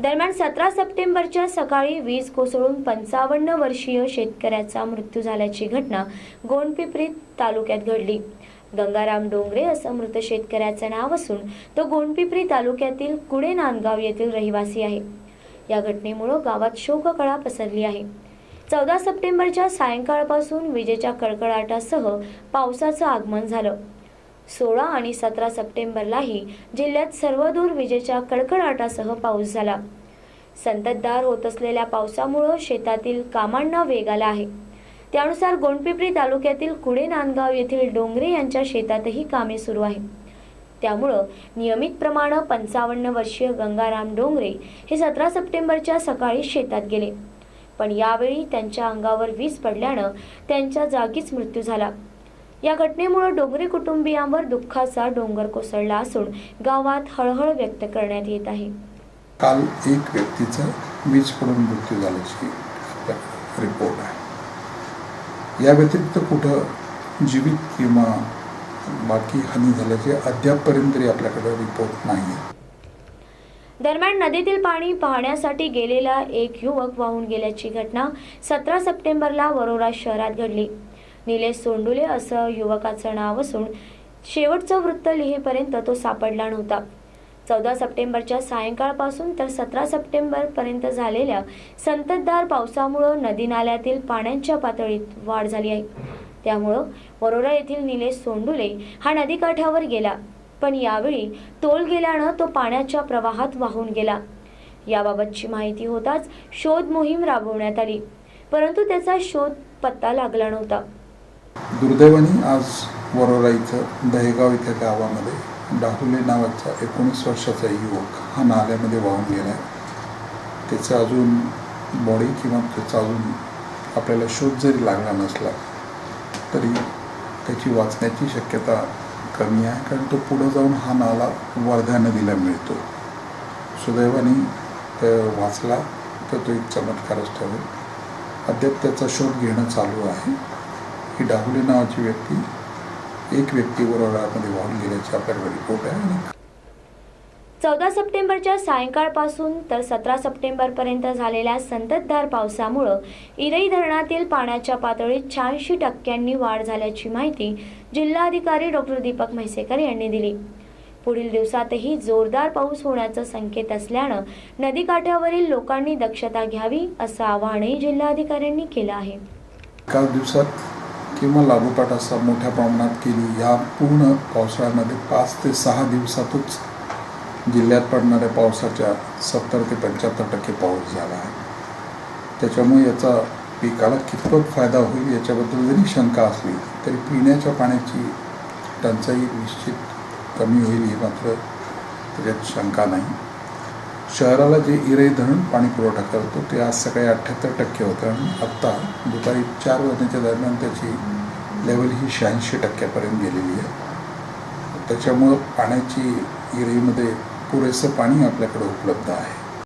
दरम्यान सतरा सप्टेंबरच्या सकाळी वीज कोसळून पंचावन्न वर्षीय शेतकऱ्याचा मृत्यू झाल्याची घटना गोंडपिपरी तालुक्यात घडली. गंगाराम डोंगरे असं मृत शेतकऱ्याचं नाव असून तो गोंडपिपरी तालुक्यातील कुडे नांदगाव येथील रहिवासी आहे. या घटनेमुळं गावात शोककळा पसरली आहे. चौदा सप्टेंबरच्या सायंकाळपासून विजेच्या कडकडाटासह पावसाचं आगमन झालं. सोळा आणि सतरा सप्टेंबरलाही जिल्ह्यात सर्वदूर विजेच्या कडकडाटासह पाऊस झाला. संततधार होत असलेल्या पावसामुळं शेतातील कामांना वेग आला आहे. त्यानुसार गोंडपिपरी तालुक्यातील कुडे नांदगाव येथील डोंगरे यांच्या शेतातही कामे सुरू आहेत. त्यामुळं नियमितप्रमाणे पंचावन्न वर्षीय गंगाराम डोंगरे हे सतरा सप्टेंबरच्या सकाळी शेतात गेले. पण यावेळी त्यांच्या अंगावर वीज पडल्यानं त्यांच्या जागीच मृत्यू झाला. या घटनेमुळे डोंगरे कुटुंबियांवर दुःखाचा डोंगर कोसळला असून गावात हळहळ व्यक्त करण्यात येत आहे. काल एक व्यक्तीचा वीज पडून मृत्यू झाल्याची रिपोर्ट आहे. या व्यतिरिक्त कुठं जीवित किंवा बाकी हानी झाल्याचे अद्यापपर्यंत तरी आपल्याकडे रिपोर्ट नाही दरम्यान नदीतील पाणी पाहण्यासाठी गेलेला एक युवक वाहून गेल्याची घटना सतरा सप्टेंबरला वरोरा शहरात घडली. निलेश सोंडुले असं युवकाचं नाव असून शेवटचं वृत्त लिहिपर्यंत तो सापडला नव्हता. चौदा सप्टेंबरच्या सायंकाळपासून तर सतरा सप्टेंबरपर्यंत झालेल्या संततधार पावसामुळं नदी नाल्यातील पाण्याच्या पातळीत वाढ झाली आहे. त्यामुळं वरोरा येथील निलेश सोंडुले हा नदीकाठावर गेला पण यावेळी तोल गेल्यानं तो पाण्याच्या प्रवाहात वाहून गेला. याबाबतची माहिती होताच शोध मोहीम राबवण्यात आली परंतु त्याचा शोध पत्ता लागला नव्हता. दुर्दैवाने आज वरोरा इथं दहेगाव इथं गावामध्ये डाहुले नावाचा एकोणीस वर्षाचा युवक हा नाल्यामध्ये वाहून गेला आहे त्याचं अजून बॉडी किंवा त्याचा अजून आपल्याला शोध जरी लागला नसला तरी त्याची वाचण्याची शक्यता कमी आहे कारण तो पुढं जाऊन हा नाला वर्धा नदीला मिळतो. सुदैवाने तर वाचला तर तो एक चमत्कारच ठरेल अद्याप त्याचा शोध घेणं चालू आहे. ही डाहुले नावाची व्यक्ती एक व्यक्ती वरोरामध्ये वाहून गेल्याची आपल्याकडे रिपोर्ट आहे आणि चौदा सप्टेंबरच्या सायंकाळपासून तर सतरा सप्टेंबरपर्यंत झालेल्या संततधार पावसामुळं इरई धरणातील पाण्याच्या पातळीत शहाऐंशी टक्क्यांनी वाढ झाल्याची माहिती जिल्हाधिकारी डॉक्टर दीपक म्हैसेकर यांनी दिली. पुढील दिवसातही जोरदार पाऊस होण्याचा संकेत असल्यानं नदीकाठावरील लोकांनी दक्षता घ्यावी असं आवाहनही जिल्हाधिकाऱ्यांनी केलं आहे. एका दिवसात किंवा लागोपाठ असा मोठ्या प्रमाणात केली या पूर्ण पावसाळ्यामध्ये पाच ते सहा दिवसातच जिल्ह्यात पडणाऱ्या पावसाच्या सत्तर ते पंच्याहत्तर टक्के पाऊस झाला आहे. त्याच्यामुळे याचा पिकाला कितपत फायदा होईल याच्याबद्दल जरी शंका असली तरी पिण्याच्या पाण्याची टंचाई निश्चित कमी होईल ही मात्र त्याच्यात शंका नाही. शहराला जे इरे धरण पाणी पुरवठा करतो ते आज सकाळी अठ्ठ्याहत्तर टक्के होतं आणि आत्ता दुपारी चार वाजण्याच्या दरम्यान त्याची लेवल ही शहाऐंशी टक्क्यापर्यंत गेलेली आहे. त्याच्यामुळं पाण्याची इरेमध्ये पुरेसं पाणी आपल्याकडे उपलब्ध आहे.